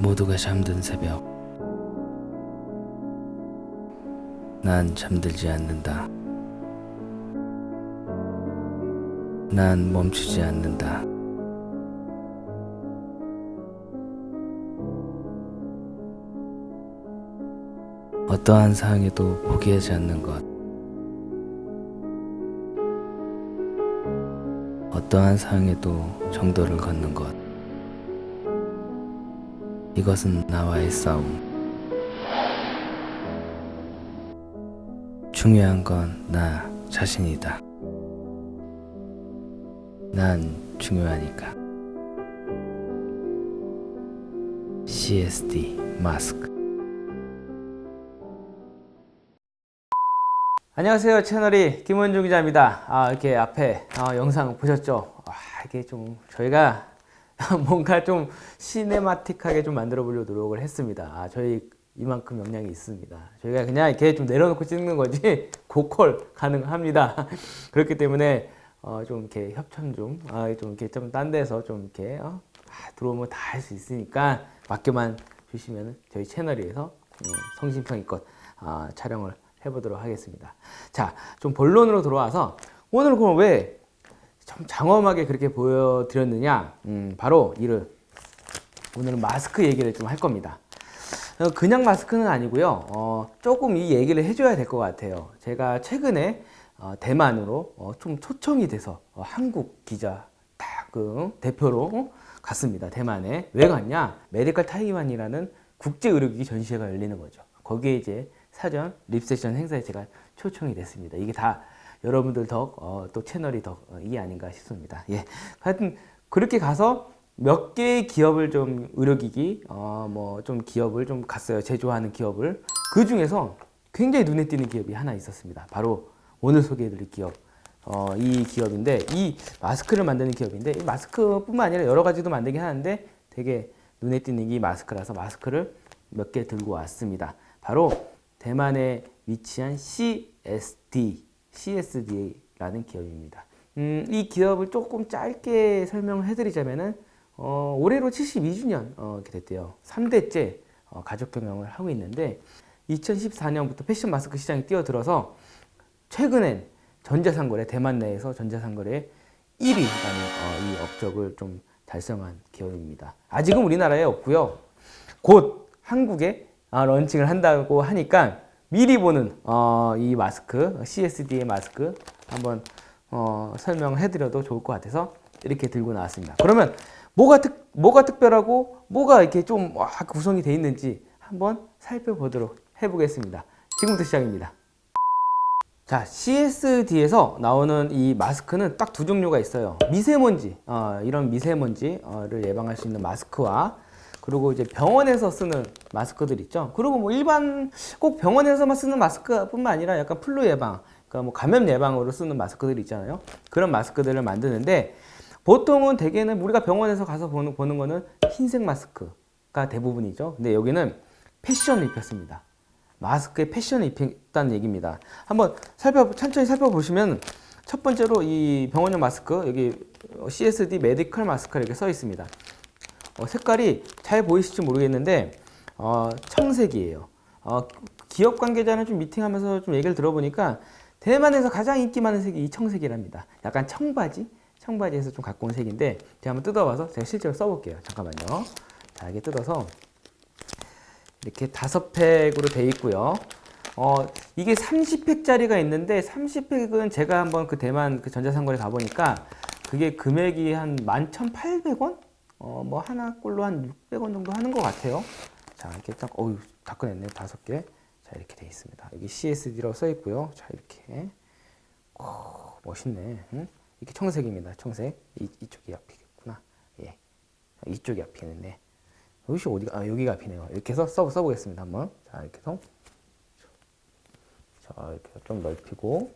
모두가 잠든 새벽. 난 잠들지 않는다. 난 멈추지 않는다. 어떠한 상황에도 포기하지 않는 것. 어떠한 상황에도 정도를 걷는 것. 이것은 나와의 싸움. 중요한 건 나 자신이다. 난 중요하니까. CSD 마스크. 안녕하세요 채널이 김원중 기자입니다 아, 이렇게 앞에 어, 영상 보셨죠 아, 이게 좀 저희가 뭔가 좀 시네마틱하게 좀 만들어 보려고 노력을 했습니다 아, 저희 이만큼 역량이 있습니다 저희가 그냥 이렇게 좀 내려놓고 찍는 거지 고퀄 가능합니다 그렇기 때문에 어, 좀 이렇게 협찬 좀, 아, 좀 이렇게 좀 딴 데서 좀 이렇게 어? 아, 들어오면 다 할 수 있으니까 맡겨만 주시면 저희 채널에서 음, 성심성의껏 아, 촬영을 해보도록 하겠습니다. 자, 좀 본론으로 들어와서 오늘 그럼 왜 좀 장엄하게 그렇게 보여드렸느냐? 음, 바로 이를 오늘은 마스크 얘기를 좀 할 겁니다. 어, 그냥 마스크는 아니고요. 어, 조금 이 얘기를 해줘야 될 것 같아요. 제가 최근에 어, 대만으로 어, 좀 초청이 돼서 어, 한국 기자 딱그 대표로 어, 갔습니다. 대만에 왜 갔냐? 메디컬 타이완이라는 국제 의료기기 전시회가 열리는 거죠. 거기에 이제 사전 립세션 행사에 제가 초청이 됐습니다. 이게 다 여러분들 덕, 어, 또 채널이 덕, 어, 이 아닌가 싶습니다. 예. 하여튼, 그렇게 가서 몇 개의 기업을 좀 의료기기, 어, 뭐, 좀 기업을 좀 갔어요. 제조하는 기업을. 그 중에서 굉장히 눈에 띄는 기업이 하나 있었습니다. 바로 오늘 소개해드릴 기업. 어, 이 기업인데, 이 마스크를 만드는 기업인데, 이 마스크뿐만 아니라 여러 가지도 만들긴 하는데, 되게 눈에 띄는 이 마스크라서 마스크를 몇 개 들고 왔습니다. 바로 대만에 위치한 CSD, CSD라는 기업입니다. 음, 이 기업을 조금 짧게 설명을 해드리자면은 어, 올해로 72주년 어, 이렇게 됐대요. 3대째 어, 가족 경영을 하고 있는데 2014년부터 패션 마스크 시장에 뛰어들어서 최근엔 전자상거래 대만 내에서 전자상거래 1위라는 어, 이 업적을 좀 달성한 기업입니다. 아직은 우리나라에 없고요. 곧 한국에 아, 런칭을 한다고 하니까 미리 보는 어, 이 마스크 CSD의 마스크 한번 어, 설명해드려도 좋을 것 같아서 이렇게 들고 나왔습니다. 그러면 뭐가 특 뭐가 특별하고 뭐가 이렇게 좀 와, 구성이 돼 있는지 한번 살펴보도록 해보겠습니다. 지금부터 시작입니다. 자, CSD에서 나오는 이 마스크는 딱 두 종류가 있어요. 미세먼지, 어, 이런 미세먼지를 예방할 수 있는 마스크와 그리고 이제 병원에서 쓰는 마스크들 있죠. 그리고 뭐 일반 꼭 병원에서만 쓰는 마스크뿐만 아니라 약간 플루 예방, 그러니까 뭐 감염 예방으로 쓰는 마스크들 있잖아요. 그런 마스크들을 만드는데 보통은 대개는 우리가 병원에서 가서 보는, 보는 거는 흰색 마스크가 대부분이죠. 근데 여기는 패션을 입혔습니다. 마스크에 패션을 입혔다는 얘기입니다. 한번 살펴 천천히 살펴보시면 첫 번째로 이 병원용 마스크 여기 CSD 메디컬 마스크 이렇게 써 있습니다. 어, 색깔이 잘 보이실지 모르겠는데 어, 청색이에요. 어, 기업 관계자는 좀 미팅하면서 좀 얘기를 들어보니까 대만에서 가장 인기 많은 색이 이 청색이랍니다. 약간 청바지, 청바지에서 좀 갖고 온 색인데 제가 한번 뜯어봐서 제가 실제로 써볼게요. 잠깐만요. 자, 이게 뜯어서 이렇게 다섯 팩으로 돼 있고요. 어, 이게 30팩짜리가 있는데 30팩은 제가 한번 그 대만 그 전자상거래 가보니까 그게 금액이 한 11,800원? 어, 뭐 하나 꼴로 한 600원 정도 하는 것 같아요. 자, 이렇게 딱, 어유 다 꺼냈네요. 다섯 개. 자, 이렇게 돼 있습니다. 여기 CSD라고 써 있고요. 자, 이렇게. 오, 멋있네. 응? 이렇게 청색입니다. 청색. 이, 이쪽이 앞이겠구나. 예. 이쪽이 앞이겠네. 여기 어디가, 아, 여기가 앞이네요. 이렇게 해서 써, 써보겠습니다. 한번. 자, 이렇게 해서. 자, 이렇게 좀 넓히고.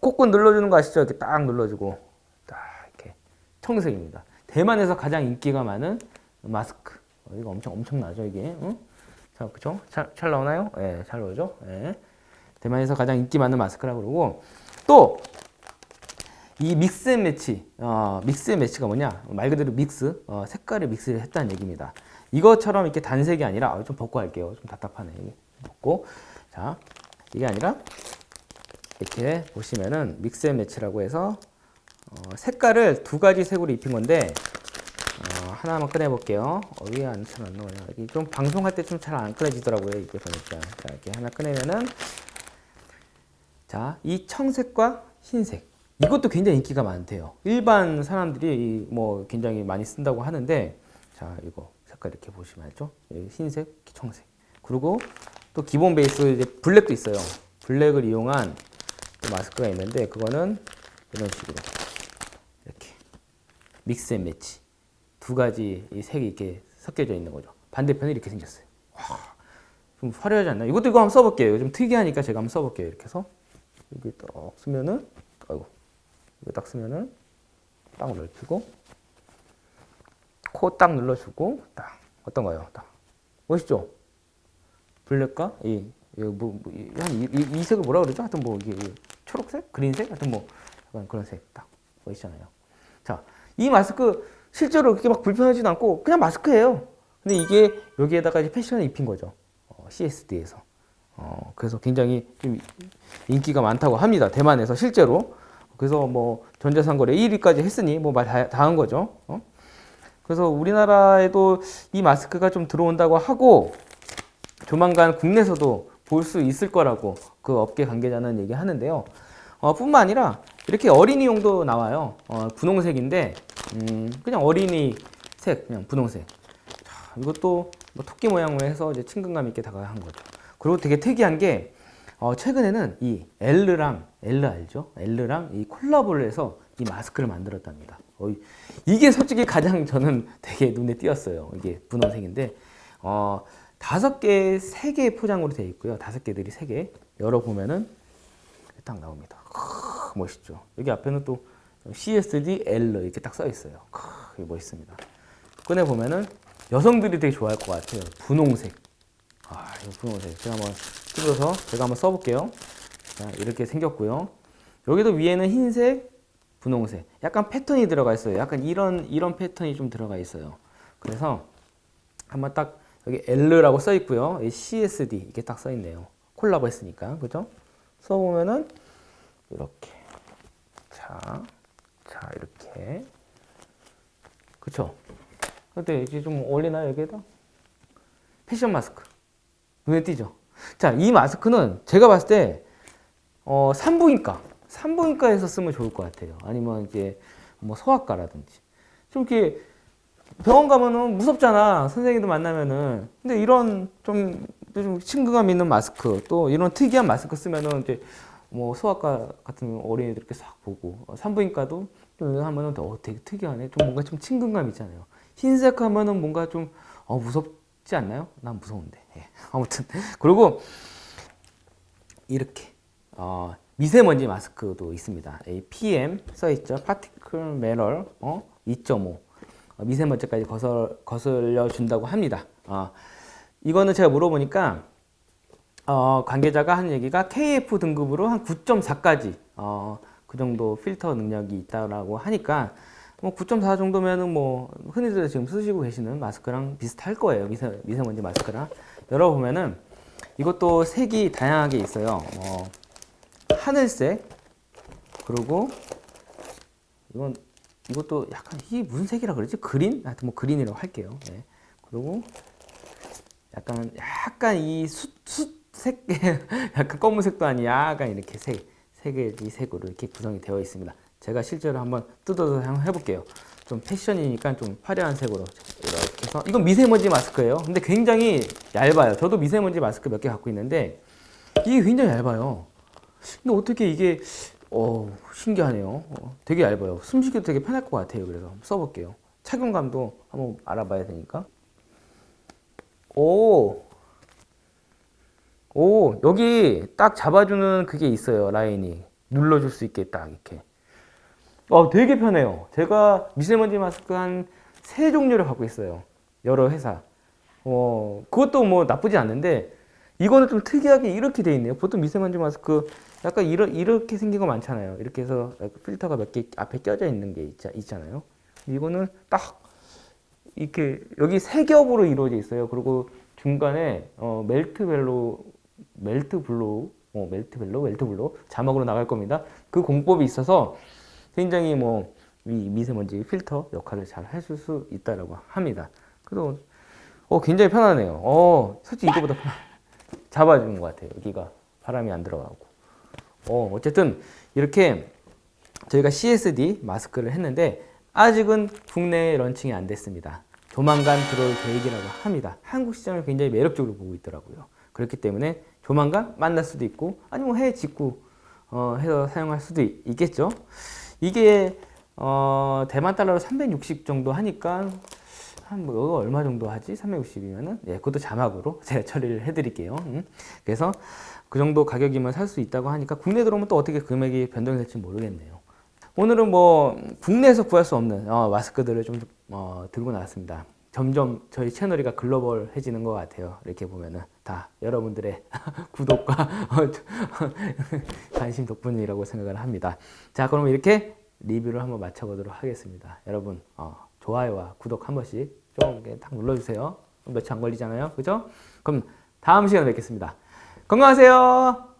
콕콕 눌러주는 거 아시죠? 이렇게 딱 눌러주고. 딱, 이렇게. 청색입니다. 대만에서 가장 인기가 많은 마스크. 어, 이거 엄청 엄청나죠 이게. 응? 자, 그죠? 잘, 잘 나오나요? 예, 네, 잘 나오죠. 예. 대만에서 가장 인기 많은 마스크라고 그러고 또 이 믹스 앤 매치, 어, 믹스 앤 매치가 뭐냐? 말 그대로 믹스, 어, 색깔을 믹스를 했다는 얘기입니다. 이것처럼 이렇게 단색이 아니라 아, 좀 벗고 할게요. 좀 답답하네. 벗고 자 이게 아니라 이렇게 보시면은 믹스 앤 매치라고 해서 어, 색깔을 두 가지 색으로 입힌 건데 어, 하나만 꺼내 볼게요. 어, 왜안 잘안 나오냐? 이게 좀 방송할 때 좀 잘 안 꺼내지더라고요. 이게 보니까 자 이렇게 하나 꺼내면은 자이 청색과 흰색 이것도 굉장히 인기가 많대요. 일반 사람들이 이뭐 굉장히 많이 쓴다고 하는데 자 이거 색깔 이렇게 보시면 알죠? 이 흰색, 청색 그리고 또 기본 베이스 이제 블랙도 있어요. 블랙을 이용한 또 마스크가 있는데 그거는 이런 식으로 믹스 앤 매치 두 가지 이 색이 이렇게 섞여져 있는 거죠. 반대편이 이렇게 생겼어요. 와, 좀 화려하지 않나요? 이것도 이거 한번 써볼게요. 좀 특이하니까 제가 한번 써볼게요. 이렇게 해서 여기 딱 쓰면은 아이고 이거 딱 쓰면은 딱 넓히고 코 딱 눌러주고 딱 어떤가요? 딱 멋있죠? 블랙과 이, 이, 뭐, 뭐, 색을 뭐라 그러죠? 하여튼 뭐 이게 이 초록색, 그린색, 하여튼 뭐 그런 색딱 멋있잖아요. 자, 이 마스크 실제로 그렇게 막 불편하지도 않고 그냥 마스크예요. 근데 이게 여기에다가 이제 패션을 입힌 거죠. 어, CSD에서. 어, 그래서 굉장히 좀 인기가 많다고 합니다. 대만에서 실제로. 그래서 뭐 전자상거래 1위까지 했으니 뭐 말 다 한 거죠. 어? 그래서 우리나라에도 이 마스크가 좀 들어온다고 하고 조만간 국내에서도 볼 수 있을 거라고 그 업계 관계자는 얘기하는데요. 어, 뿐만 아니라 이렇게 어린이용도 나와요. 어, 분홍색인데 음, 그냥 어린이 색 그냥 분홍색. 자, 이것도 뭐 토끼 모양으로 해서 이제 친근감 있게 다가한 거죠. 그리고 되게 특이한 게 어, 최근에는 이 L랑 L 알죠? L랑 이 콜라보를 해서 이 마스크를 만들었답니다. 어, 이- 이게 솔직히 가장 저는 되게 눈에 띄었어요. 이게 분홍색인데 어, 다섯 개, 세 개의 포장으로 되어 있고요. 다섯 개들이 세 개. 열어 보면은 딱 나옵니다. 크, 멋있죠. 여기 앞에는 또 CSD L 이렇게 딱 써 있어요. 크, 멋있습니다. 꺼내 보면은 여성들이 되게 좋아할 것 같아요. 분홍색. 아, 이거 분홍색. 제가 한번 뜯어서 제가 한번 써볼게요. 자, 이렇게 생겼고요. 여기도 위에는 흰색, 분홍색. 약간 패턴이 들어가 있어요. 약간 이런 이런 패턴이 좀 들어가 있어요. 그래서 한번 딱 여기 L라고 써 있고요. 이 CSD 이렇게 딱 써 있네요. 콜라보 했으니까. 그죠? 써 보면은 이렇게. 자. 자, 이렇게. 그쵸? 근데 이제 좀 어울리나요, 여기에다? 패션 마스크. 눈에 띄죠? 자, 이 마스크는 제가 봤을 때, 어, 산부인과. 산부인과에서 쓰면 좋을 것 같아요. 아니면 이제 뭐 소아과라든지. 좀 이렇게 병원 가면은 무섭잖아. 선생님들 만나면은. 근데 이런 좀, 좀 친근감 있는 마스크, 또 이런 특이한 마스크 쓰면은 이제 뭐 소아과 같은 어린이들 이렇게 싹 보고, 어, 산부인과도 좀 하면은 어, 되게 특이하네. 좀 뭔가 좀 친근감 있잖아요. 흰색 하면은 뭔가 좀, 어, 무섭지 않나요? 난 무서운데. 예. 아무튼. 그리고 이렇게, 어, 미세먼지 마스크도 있습니다. 이 PM 써 있죠. Particle Matter 어? 2.5. 어, 미세먼지까지 거슬, 거슬려 준다고 합니다. 어, 이거는 제가 물어보니까 어, 관계자가 한 얘기가 KF 등급으로 한 9.4까지 어, 그 정도 필터 능력이 있다라고 하니까 뭐 9.4 정도면은 뭐 흔히들 지금 쓰시고 계시는 마스크랑 비슷할 거예요. 미세, 미세먼지 마스크랑 열어보면은 이것도 색이 다양하게 있어요. 뭐 하늘색 그리고 이건 이것도 약간 이게 무슨 색이라 그러지? 그린? 하여튼 뭐 그린이라고 할게요. 네. 그리고 약간 약간 이 숯 숯 색 약간 검은색도 아니 약간 이렇게 색 색의 이 색으로 이렇게 구성이 되어 있습니다. 제가 실제로 한번 뜯어서 한번 해볼게요. 좀 패션이니까 좀 화려한 색으로 이렇게 해서 이건 미세먼지 마스크예요. 근데 굉장히 얇아요. 저도 미세먼지 마스크 몇 개 갖고 있는데 이게 굉장히 얇아요. 근데 어떻게 이게 어 신기하네요. 어, 되게 얇아요. 숨쉬기도 되게 편할 것 같아요. 그래서 한번 써볼게요. 착용감도 한번 알아봐야 되니까. 오, 오 여기 딱 잡아주는 그게 있어요. 라인이 눌러줄 수 있게 딱 이렇게. 어 되게 편해요. 제가 미세먼지 마스크 한 세 종류를 갖고 있어요. 여러 회사. 어 그것도 뭐 나쁘지 않는데 이거는 좀 특이하게 이렇게 돼 있네요. 보통 미세먼지 마스크 약간 이러, 이렇게 생긴 거 많잖아요. 이렇게 해서 필터가 몇 개 앞에 껴져 있는 게 있, 있잖아요. 이거는 딱 이렇게 여기 세 겹으로 이루어져 있어요. 그리고 중간에 어, 멜트벨로 멜트 블로우, 어, 멜트 벨로, 멜트 블로우 자막으로 나갈 겁니다. 그 공법이 있어서 굉장히 뭐이 미세먼지 필터 역할을 잘 해줄 수 있다라고 합니다. 그래서 어 굉장히 편하네요. 어 솔직히 이거보다 편- 잡아주는 것 같아요. 여기가 바람이 안 들어가고. 어 어쨌든 이렇게 저희가 CSD 마스크를 했는데 아직은 국내에 런칭이 안 됐습니다. 조만간 들어올 계획이라고 합니다. 한국 시장을 굉장히 매력적으로 보고 있더라고요. 그렇기 때문에 조만간 만날 수도 있고 아니면 해외 직구 어, 해서 사용할 수도 있- 있겠죠. 이게 어, 대만 달러로 360 정도 하니까 한뭐 얼마 정도 하지? 360이면은 예, 그것도 자막으로 제가 처리를 해드릴게요. 음. 그래서 그 정도 가격이면 살 수 있다고 하니까 국내 들어오면 또 어떻게 금액이 변동될지 모르겠네요. 오늘은 뭐 국내에서 구할 수 없는 어, 마스크들을 좀 어, 들고 나왔습니다. 점점 저희 채널이가 글로벌해지는 것 같아요. 이렇게 보면은 다 여러분들의 구독과 관심 덕분이라고 생각을 합니다. 자, 그럼 이렇게 리뷰를 한번 마쳐보도록 하겠습니다. 여러분, 어, 좋아요와 구독 한 번씩 좀 이렇게 딱 눌러주세요. 며칠 안 걸리잖아요. 그죠? 그럼 다음 시간에 뵙겠습니다. 건강하세요.